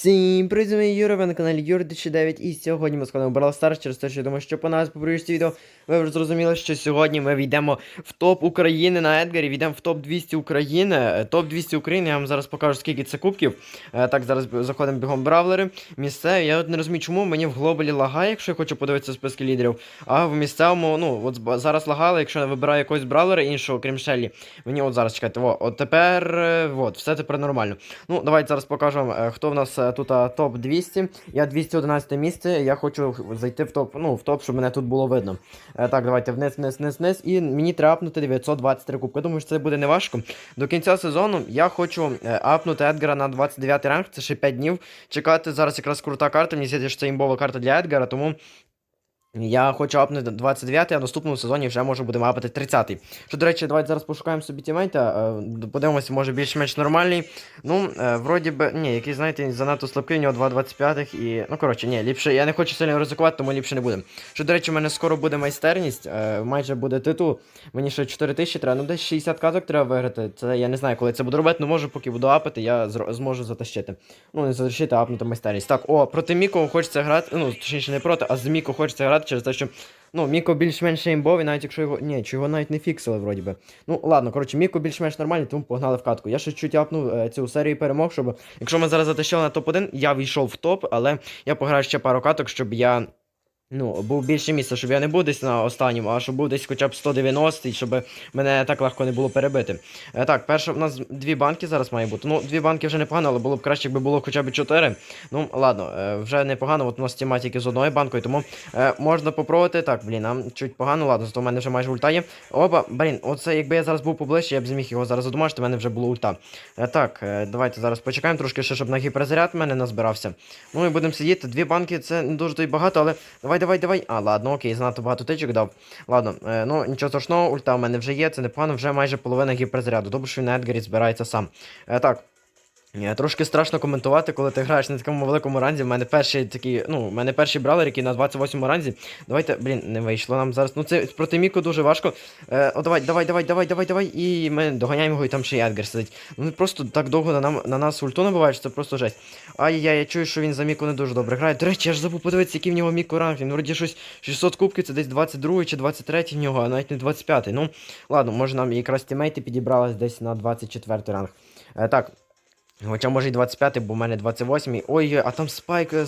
Всім привіт, з вами Юра, ви на каналі Юра 2009 і сьогодні ми сходимо в Brawl Stars через те, що я думаю, що по нас по предыдущому відео ви вже зрозуміли, що сьогодні ми війдемо в топ України на Едгарі, війдемо в топ 200 України. Е, Топ 200 України, я вам зараз покажу, скільки це кубків. Е, Так, зараз заходимо бігом бравлери. Місцеві, я от не розумію, чому мені в глобалі лагає, якщо я хочу подивитися списки лідерів. А в місцевому, ну, от зараз лагало, якщо я вибираю якогось бравлера іншого, крім Шеллі. Мені от зараз чекайте, от тепер, е, от, все тепер нормально. Ну, давайте зараз покажу вам, хто в нас тут топ 200. Я 211 місце. Я хочу зайти в топ, ну, в топ, щоб мене тут було видно. Е, Так, давайте вниз, вниз, вниз, вниз. І мені треба апнути 923 кубки. Думаю, що це буде неважко. До кінця сезону я хочу е, апнути Едгара на 29 ранг. Це ще 5 днів. Чекати зараз якраз крута карта. Мені здається, що це імбова карта для Едгара, тому. Я хочу апнути 29-й, а в наступному сезоні вже може будемо апати 30-й. Що, до речі, давайте зараз пошукаємо собі тімейта. е, Подивимося, може більш-менш нормальний. Ну, е, вроді би, ні, який, знаєте, занадто слабкий, у нього 2.25 і. Ну, коротше, ні, ліпше. Я не хочу сильно ризикувати, тому ліпше не будемо. Що, до речі, у мене скоро буде майстерність, е, майже буде титул. Мені ще 4 тисячі треба, ну десь 60 каток треба виграти. Це я не знаю, коли це буду робити, ну може, поки буду апати, я зможу затащити. Ну, не затащити, апнути майстерність. Так, о, проти Міко хочеться грати. Ну, точніше, не проти, а з Міко хочеться грати через те, що. Ну, Міко більш-менш імбовий, навіть якщо його. Ні, чи його навіть не фіксили, вроді би. Ну, ладно, коротше, Міко більш-менш нормальний, тому погнали в катку. Я ще чуть апнув е, цю серію перемог, щоб. Якщо ми зараз затащили на топ-1, я війшов в топ, але я пограю ще пару каток, щоб я. Ну, був більше місця, щоб я не був десь на останньому, а щоб був десь хоча б 190, щоб мене так легко не було перебити. Е, так, перше, у нас дві банки зараз має бути. Ну, дві банки вже непогано, але було б краще, якби було хоча б чотири. Ну, ладно, е, вже непогано, от у нас тіма тільки з одною банкою, тому е, можна попробувати. Так, блін, нам чуть погано, ладно, зато в мене вже майже ульта є. Опа, блін, оце якби я зараз був поближче, я б зміг його зараз задумати, в мене вже було ульта. Так, давайте зараз почекаємо трошки ще, щоб на гіперзаряд в мене назбирався. Ну і будемо сидіти. Дві банки це не дуже то й багато, але давай, давай, давай. А, ладно, окей, занадто багато тичок дав. Ладно, е, ну нічого страшного, ульта в мене вже є, це непогано, вже майже половина гіперзаряду. Добре, що він на Едгарі збирається сам. Е, так. Е, Трошки страшно коментувати, коли ти граєш на такому великому ранзі. У мене перший такий, ну, у мене перший бравлер, який на 28 ранзі. Давайте, блін, не вийшло нам зараз. Ну це проти Міко дуже важко. Е, о, давай, давай, давай, давай, давай, давай. І ми доганяємо його, і там ще й Едгар сидить. Ну просто так довго на, нам, на нас ульту набиває, що це просто жесть. Ай-яй, я чую, що він за Міко не дуже добре грає. До речі, я ж забув подивитися, який в нього Міко ранг. Він вроді щось 600 кубків, це десь 22 чи 23 в нього, а навіть не 25. Ну, ладно, може нам якраз тімейти підібрались десь на 24 ранг. Е, так. Хоча може і 25, бо в мене 28. Ой, а там спайк е,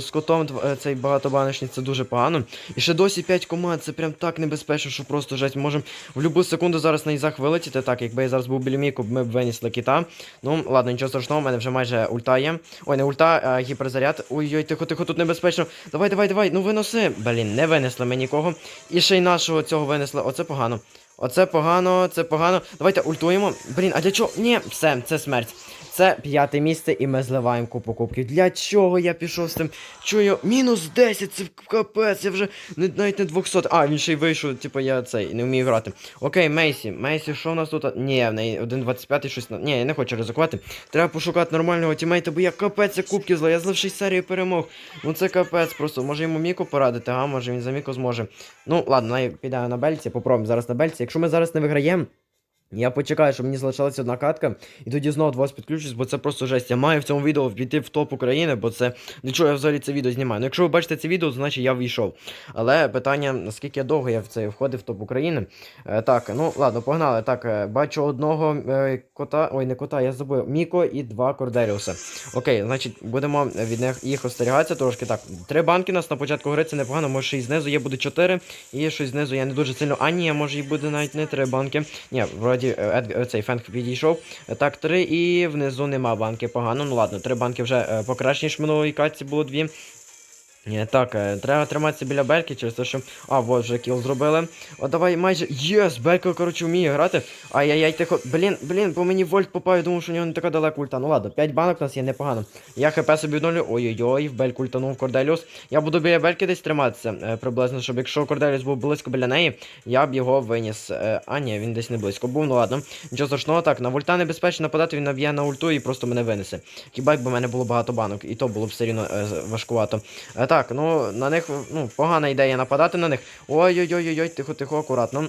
з, котом е, цей багатобаночний, це дуже погано. І ще досі 5 команд, це прям так небезпечно, що просто жесть. Можемо в будь-яку секунду зараз на ізах вилетіти. Так, якби я зараз був біля міку, ми б винесли кита. Ну, ладно, нічого страшного, у мене вже майже ульта є. Ой, не ульта, а гіперзаряд. Ой-ой, тихо, тихо, тут небезпечно. Давай, давай, давай, ну виноси. Блін, не винесли ми нікого. І ще й нашого цього винесли. Оце погано. Оце погано, це погано. Давайте ультуємо. Блін, а для чого? Ні, все, це смерть. Це п'яте місце, і ми зливаємо купу кубків. Для чого я пішов з цим? Чую, мінус 10, це капець, я вже не, навіть не 200. А, він ще й вийшов, типу, я цей не вмію грати. Окей, Мейсі. Мейсі, що у нас тут? Ні, в неї 1.25 щось. Ні, я не хочу ризикувати. Треба пошукати нормального тімейта, бо я капець я кубків злив. Я злив 6 серій перемог. Ну це капець просто. Може йому Міку порадити, а може він за Міку зможе. Ну, ладно, піде на бельці, попробуємо зараз на бельці. Якщо ми зараз не виграємо. Я почекаю, щоб мені залишилася одна катка, і тоді знову до вас підключусь, бо це просто жесть. Я маю в цьому відео війти в топ України, бо це для чого я взагалі це відео знімаю. Ну, якщо ви бачите це відео, то значить я війшов. Але питання, наскільки довго я в це входив в топ України. Е, так, ну ладно, погнали. Так, е, бачу одного е, кота. Ой, не кота, я забув. Міко і два Корделіуса. Окей, значить, будемо від них їх остерігатися трошки. Так, три банки у нас на початку гри це непогано, може ще й знизу є буде чотири, і щось знизу я не дуже сильно. А ні, може і буде навіть не три банки. Ні, вроді е, е, цей фенк підійшов. Е, Так, три і внизу нема банки. Погано. Ну ладно, три банки вже покраще, ніж минулої катці було дві. Ні, так, е, треба триматися біля Бельки через те, що. А, вот вже кіл зробили. О, давай майже. Єс! Белька, коротше, вміє грати. Ай-яй-яй, тихо. Блін, блін, по мені вольт попав, я думав, що у нього не така далека ульта. Ну ладно, 5 банок у нас є непогано. Я хп собі відновлю. Ой-ой-ой, в бельку ультанув Корделіус. Я буду біля бельки десь триматися. Е, приблизно, щоб якщо Корделіус був близько біля неї, я б його виніс. Е, а ні, він десь не близько був, ну ладно. Нічого страшного, так, на вольта небезпечно нападати, він наб'є на ульту і просто мене винесе. Хіба якби в мене було багато банок, і то було б все рівно важкувато. Е, так, ну на них ну, погана ідея нападати на них. Ой-ой-ой-ой, тихо, тихо, акуратно.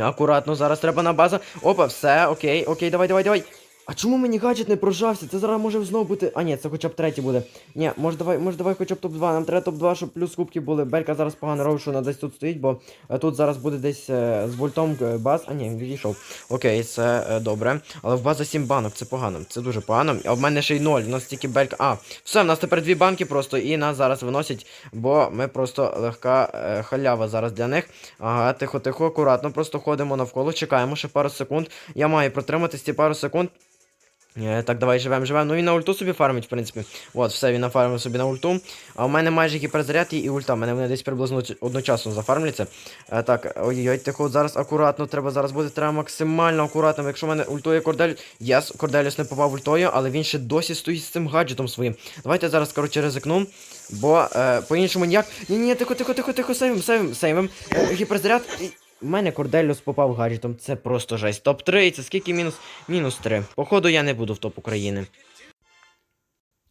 Акуратно, зараз треба на базу. Опа, все, окей, окей, давай, давай, давай. А чому мені гаджет не прожався? Це зараз може знову бути. А ні, це хоча б третій буде. Ні, може давай, може давай хоча б топ-2. Нам треба топ-2, щоб плюс кубки були. Белька зараз погано робить, що вона десь тут стоїть, бо е, тут зараз буде десь е, з вольтом е, баз. А ні, він відійшов. Окей, це е, добре. Але в база 7 банок, це погано. Це дуже погано. А в мене ще й 0. У нас тільки белька. А, все, в нас тепер дві банки просто, і нас зараз виносять, бо ми просто легка е, халява зараз для них. Ага, тихо, тихо, акуратно, просто ходимо навколо, чекаємо ще пару секунд. Я маю протриматись ці пару секунд. Е, Так, давай живем, живем. Ну він на ульту собі фармить, в принципі. От, все, він нафармив собі на ульту. А у мене майже гіперзаряд і ульта. У мене вони десь приблизно одночасно зафармляться. Е, Так, ой-ой, тихо, зараз акуратно, треба зараз буде треба максимально акуратно. Якщо в мене ультує Кордель. Єс, Корделіус не попав ультою, але він ще досі стоїть з цим гаджетом своїм. Давайте зараз, коротше, ризикну. Бо е, по-іншому ніяк. Ні, ні, тихо, тихо, тихо, тихо, сейвим, сейвим, сейвим. Е, гіперзаряд. У мене Корделіус попав гаджетом, це просто жесть. Топ-3, це скільки мінус? Мінус 3. Походу я не буду в топ України.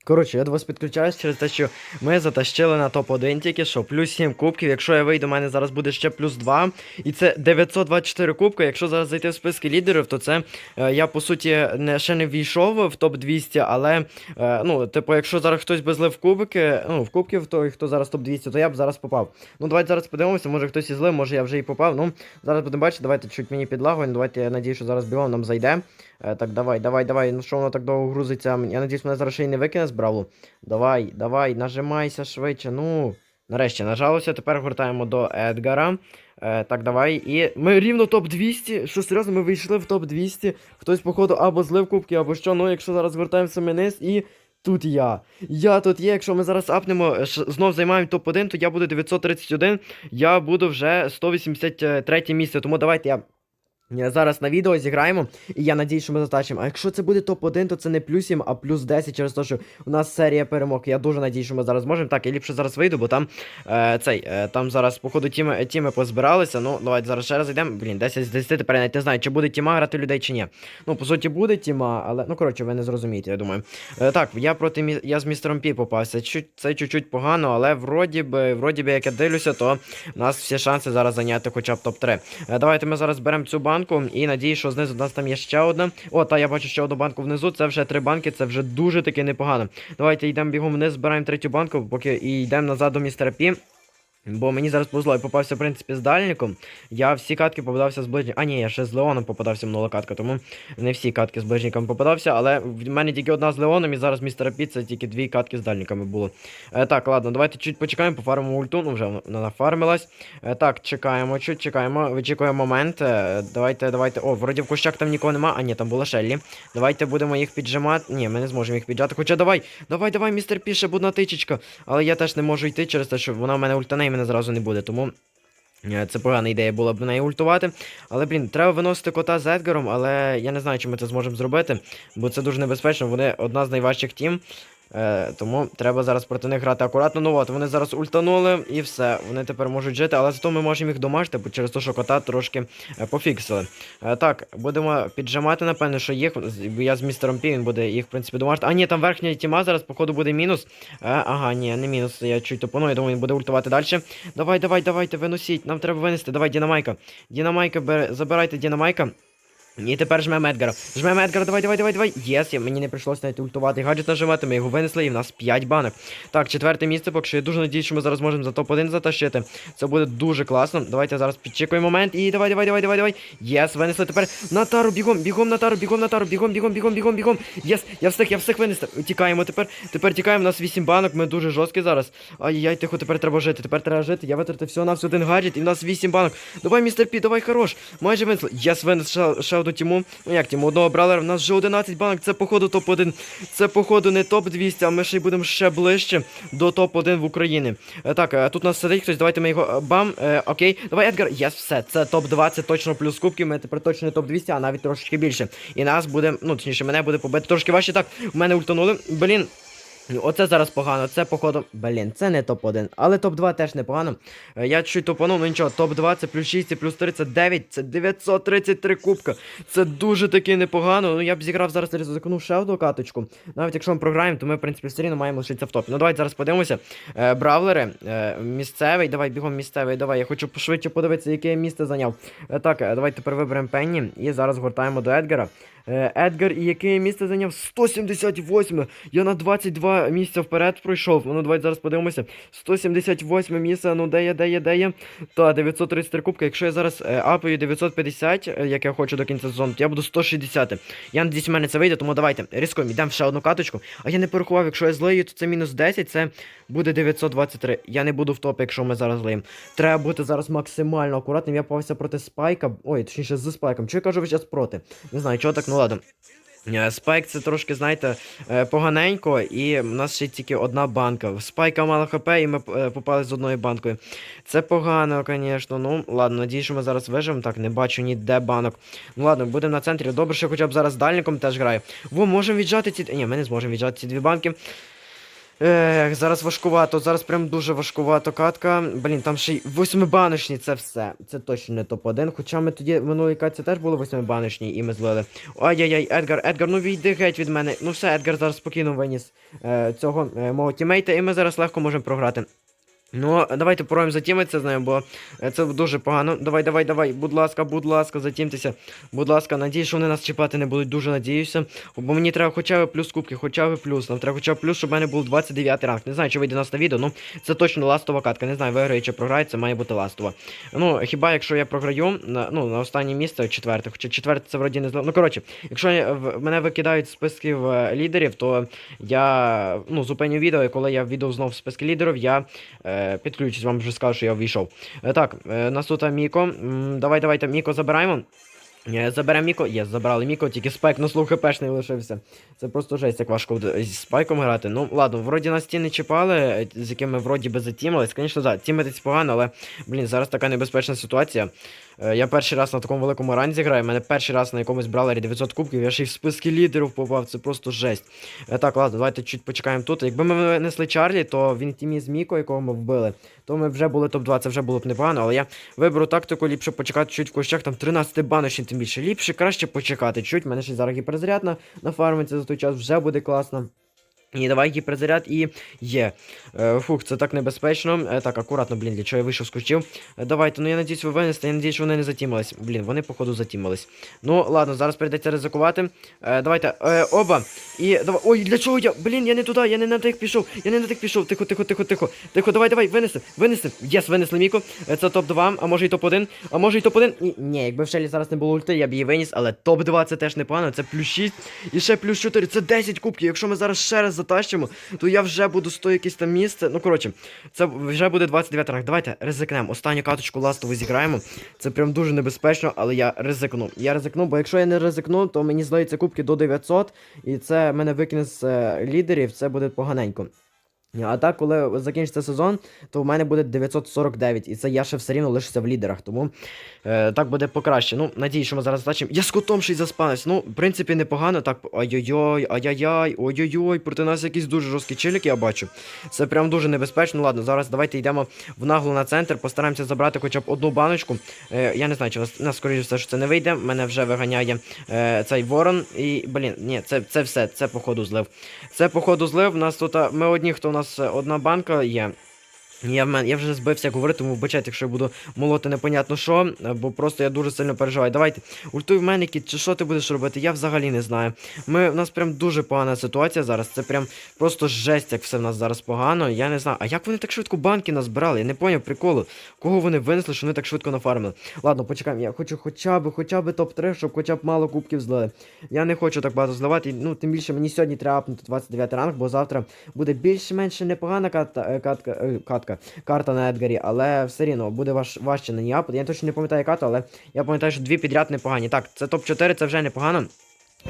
Коротше, я до вас підключаюсь через те, що ми затащили на топ-1 тільки що, плюс 7 кубків. Якщо я вийду, у мене зараз буде ще плюс 2. І це 924 кубки. Якщо зараз зайти в списки лідерів, то це е, я по суті не, ще не війшов в топ-200, але е, ну, типу, якщо зараз хтось би злив кубики, ну, в кубків, то хто зараз топ-200, то я б зараз попав. Ну, давайте зараз подивимося, може хтось і злив, може я вже і попав. Ну, зараз будемо бачити, давайте чуть мені підлагуємо. Давайте я надію, що зараз бігом нам зайде. Е, так, давай, давай, давай. Ну що воно так довго грузиться? Я надіюсь, мене зараз ще й не викине з бравлу. Давай, давай, нажимайся швидше. Ну. Нарешті нажалося, тепер гортаємо до Едгара. Е, так, давай. І ми рівно топ-200. Що серйозно, ми вийшли в топ-200. Хтось, походу, або злив кубки, або що. Ну, якщо зараз гортаємося ми низ і. Тут я. Я тут є. Якщо ми зараз апнемо, знов займаємо топ-1, то я буду 931. Я буду вже 183 місце. Тому давайте я. Е, Зараз на відео зіграємо, і я надію, що ми затачимо. А якщо це буде топ-1, то це не плюс 7, а плюс 10 через те, що у нас серія перемог. Я дуже надію, що ми зараз зможемо. Так, я ліпше зараз вийду, бо там е, цей, е, там зараз, походу, тіми, тіми позбиралися. Ну, давайте зараз ще раз йдемо. Блін, 10 з 10 тепер я навіть не знаю, чи буде тіма грати людей, чи ні. Ну, по суті, буде тіма, але ну коротше, ви не зрозумієте, я думаю. Е, так, я проти мі... я з містером Пі попався. Чуть, це чуть-чуть погано, але вроді би, вроді би, як я дивлюся, то у нас всі шанси зараз зайняти хоча б топ-3. Е, давайте ми зараз беремо цю банку і надію, що знизу у нас там є ще одна. О, та я бачу ще одну банку внизу. Це вже три банки, це вже дуже таки непогано. Давайте йдемо бігом вниз, збираємо третю банку, поки і йдемо назад до містера Пі. Бо мені зараз повезло, я попався, в принципі, з дальником. Я всі катки попадався з ближнім. А ні, я ще з Леоном попадався минула катка, тому не всі катки з ближніком попадався, але в мене тільки одна з Леоном, і зараз містера Пі тільки дві катки з дальниками було. Е, так, ладно, давайте чуть почекаємо, пофармимо ульту, ну вже вона нафармилась. Е, так, чекаємо, чуть чекаємо, вичікуємо момент. Е, давайте, давайте. О, вроді в кущах там нікого нема. А ні, там була Шеллі. Давайте будемо їх піджимати. Ні, ми не зможемо їх піджати. Хоча давай, давай, давай, містер Пі, ще будь тичечка. Але я теж не можу йти через те, що вона в мене ультане і мене зразу не буде. Тому е, це погана ідея була б неї ультувати. Але, блін, треба виносити кота з Едгаром, але я не знаю, чи ми це зможемо зробити, бо це дуже небезпечно. Вони одна з найважчих тім. Е, тому треба зараз проти них грати акуратно. Ну от, вони зараз ультанули і все. Вони тепер можуть жити, але зато ми можемо їх домажити, через те, що кота трошки е, пофіксили. Е, так, будемо піджимати, напевно, що їх. Я з містером Пі, він буде їх, в принципі, домажити. А ні, там верхня тіма зараз, походу, буде мінус. Е, ага, ні, не мінус. Я чуть топоную, я думаю, він буде ультувати далі. Давай, давай, давайте, виносіть. Нам треба винести. Давай, Дінамайка. Дінамайка, бере... забирайте Дінамайка. І тепер жмемо Едгара. Жмемо Едгара, давай, давай, давай, давай. Єс, я- мені не прийшлося навіть ультувати гаджет нажимати, ми його винесли, і в нас 5 банок. Так, четверте місце, поки що я дуже надіюсь, що ми зараз можемо за топ-1 затащити. Це буде дуже класно. Давайте зараз підчекуємо момент. І давай, давай, давай, давай, давай. Єс, винесли тепер на тару, бігом, бігом на тару, бігом на тару, бігом, бігом, бігом, бігом, бігом. Єс, я встиг, я встиг винести. Тікаємо тепер. Тепер тікаємо, у нас 8 банок, ми дуже жорсткі зараз. Ай-яй, тихо, тепер треба жити, тепер треба жити. Я витратив всього на один гаджет, і в нас 8 банок. Давай, містер Пі, давай, хорош. Майже винесли. Єс, винес ще, ще одну тіму. Ну як тіму, одного бралера. У нас вже 11 банок, це походу топ-1. Це походу не топ-200, а ми ще й будемо ще ближче до топ-1 в Україні. Е, так, е, тут у нас сидить хтось, давайте ми його е, бам. Окей, давай, Едгар. Єс, все, це топ-2, це точно плюс кубки. Ми тепер точно не топ-200, а навіть трошки більше. І нас буде, ну точніше, мене буде побити трошки важче. Так, в мене ультанули. Блін. Оце зараз погано, це походу. Блін, це не топ-1, але топ-2 теж непогано. Е, Я чуть топанув, ну нічого, топ-2 це плюс 6, це плюс 3, це 9, це 933 кубка. Це дуже таки непогано. Ну я б зіграв зараз ризикнув ще одну каточку. Навіть якщо ми програємо, то ми, в принципі, все рівно маємо лишитися в топі. Ну давайте зараз подивимося. Е, бравлери, е, місцевий, давай бігом місцевий, давай. Я хочу швидше подивитися, яке місце зайняв. Так, давайте тепер виберемо Пенні і зараз гортаємо до Едгара. Е, Едгар, і яке місце зайняв? 178. Я на 22 місця вперед пройшов. Ну, давайте зараз подивимося. 178 місце, ну де є, де є, де є. Та, 933 кубка. Якщо я зараз е, апаю 950, е, як я хочу до кінця сезону, то я буду 160. Я надіюсь, в мене це вийде, тому давайте різкуємо, йдемо ще одну каточку. А я не порахував, якщо я злию, то це мінус 10, це буде 923. Я не буду в топі, якщо ми зараз злиємо. Треба бути зараз максимально акуратним. Я попався проти спайка. Ой, точніше, з спайком. Чи я кажу ви зараз проти? Не знаю, чого так, ну ладно. Е, Спайк це трошки, знаєте, е, поганенько, і в нас ще тільки одна банка. Спайка мало хп, і ми е, попали з одною банкою. Це погано, звісно. Ну, ладно, надію, що ми зараз виживемо. Так, не бачу ніде банок. Ну ладно, будемо на центрі. Добре, що хоча б зараз дальником теж граю. Во, можемо віджати ці. Ні, ми не зможемо віджати ці дві банки. Ех, зараз важкувато, зараз прям дуже важкувато катка. Блін, там ще й восьмибаночні, це все. Це точно не топ-1. Хоча ми тоді минулій катці теж були восьмибаночні і ми злили. Ай-яй-яй, Едгар, Едгар, ну війди геть від мене. Ну все, Едгар зараз спокійно виніс е, цього е, мого тімейта, і ми зараз легко можемо програти. Ну, давайте пробуємо затімитися з нею, бо е, це дуже погано. Давай, давай, давай, будь ласка, будь ласка, затімтеся. Будь ласка, надіюсь, що вони нас чіпати не будуть, дуже надіюся. Бо мені треба хоча б плюс кубки, хоча б плюс. Нам треба хоча б плюс, щоб в мене був 29 ранг. Не знаю, чи вийде нас на відео, ну це точно ластова катка. Не знаю, виграє чи програє, це має бути ластова. Ну, хіба якщо я програю на, ну, на останнє місце, четверте, хоча четверте це вроді не зло. Ну, коротше, якщо я, в, мене викидають з списків е, лідерів, то я ну, зупиню відео, і коли я відео знов списки лідерів, я е, підключусь, вам вже скажу, що я ввійшов. Е, так, е, нас тут Міко. Давай, давайте Міко забираємо. Е, Заберемо Міко. Є, забрали Міко, тільки спайк на слух хпшний лишився. Це просто жесть, як важко зі спайком грати. Ну, ладно, вроді нас ті не чіпали, е, з якими вроді би затімились. Звісно, так, тімитись погано, але, блін, зараз така небезпечна ситуація. Е, Я перший раз на такому великому ранзі граю. Мене перший раз на якомусь бралері 900 кубків, я ще й в списки лідерів попав, це просто жесть. Е, Так, ладно, давайте чуть почекаємо тут. Якби ми винесли Чарлі, то він тімі з Міко, якого ми вбили, то ми вже були топ-2, це вже було б непогано, але я виберу тактику, ліпше почекати чуть в кущах, там 13 баночні, тим більше. Ліпше краще почекати чуть. Мене ще зараз гіперзаряд на, фармиться за той час, вже буде класно. І давай гіперзаряд і є. Е, фух, це так небезпечно. Е, так, акуратно, блін, для чого я вийшов з кущів. Е, давайте, ну я надіюсь, ви винесете, я надіюсь, що вони не затімались. Блін, вони, походу, затімались. Ну, ладно, зараз прийдеться ризикувати. Давайте, оба. І давай. Ой, для чого я? Блін, я не туди, я не на тих пішов. Я не на тих пішов. Тихо, тихо, тихо, тихо. Тихо, давай, давай, винеси, винеси. Єс, винесли Міко. Е, Це топ-2, а може і топ-1. А може і топ-1. Ні, ні, якби в Шелі зараз не було ульти, я б її виніс, але топ-2 це теж непогано. Це плюс 6 і ще плюс 4. Це 10 кубків. Якщо ми зараз ще раз затащимо, то я вже буду сто якесь там місце. Ну, коротше, це вже буде 29 ранг. Давайте ризикнемо. Останню каточку ластову зіграємо. Це прям дуже небезпечно, але я ризикну. Я ризикну, бо якщо я не ризикну, то мені здається кубки до 900, і це мене викине з е, лідерів, це буде поганенько. А так, коли закінчиться сезон, то в мене буде 949, і це я ще все рівно лишуся в лідерах, тому е, так буде покраще. Ну, надію, що ми зараз бачимо. Я з котом ще й заспанився. Ну, в принципі, непогано. Так, ай-яй-яй, ай-яй-яй, ой-ой-ой, проти нас якісь дуже жорсткі чилики, я бачу. Це прям дуже небезпечно. Ладно, зараз давайте йдемо в нагло на центр, постараємося забрати хоча б одну баночку. Е, я не знаю, чи нас, нас скоріше все, що це не вийде. Мене вже виганяє е, цей ворон. І, блін, ні, це, це все, це походу злив. Це походу злив. Нас тут, ми одні, хто нас е, одна банка є. Я, мен, я вже збився говорити, тому вибачайте, якщо я буду молоти непонятно що, е, бо просто я дуже сильно переживаю. Давайте, ультуй в мене, кіт, чи що ти будеш робити? Я взагалі не знаю. Ми, У нас прям дуже погана ситуація зараз. Це прям просто жесть, як все в нас зараз погано. Я не знаю. А як вони так швидко банки назбирали? Я не поняв приколу. Кого вони винесли, що вони так швидко нафармили? Ладно, почекаємо. Я хочу хоча б, хоча б топ-3, щоб хоча б мало кубків злили. Я не хочу так багато зливати. Ну, тим більше мені сьогодні треба апнути 29 ранг, бо завтра буде більш-менш непогана катка, е, катка, е, карта на Едгарі, але все рівно буде важ, важче на ній апати. Я точно не пам'ятаю карту, але я пам'ятаю, що дві підряд непогані. Так, це топ-4, це вже непогано.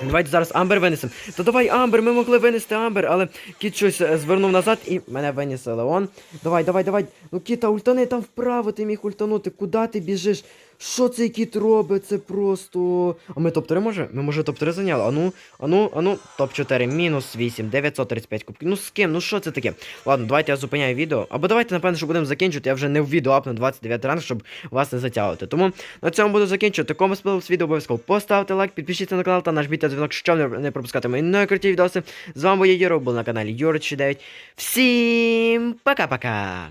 Давайте зараз Амбер винесемо. Та давай Амбер, ми могли винести Амбер, але кіт щось е, звернув назад і мене виніс Леон. Давай, давай, давай. Ну кіта, ультани там вправо, ти міг ультанути. Куди ти біжиш? Що цей кіт робить? Це просто. А ми топ-3 може? Ми може топ-3 зайняли? Ану, ану, ану, топ-4, мінус 8, 935 кубків. Ну з ким? Ну що це таке? Ладно, давайте я зупиняю відео. Або давайте, напевно, що будемо закінчувати. Я вже не в відео апну 29 ранг, щоб вас не затягувати. Тому на цьому буду закінчувати. Кому сподобалось відео, обов'язково поставте лайк, підпишіться на канал та нажміть на дзвінок, щоб не- пропускати мої найкруті відоси. З вами був я Єро, був на каналі Юрич 9. Всім пока-пока!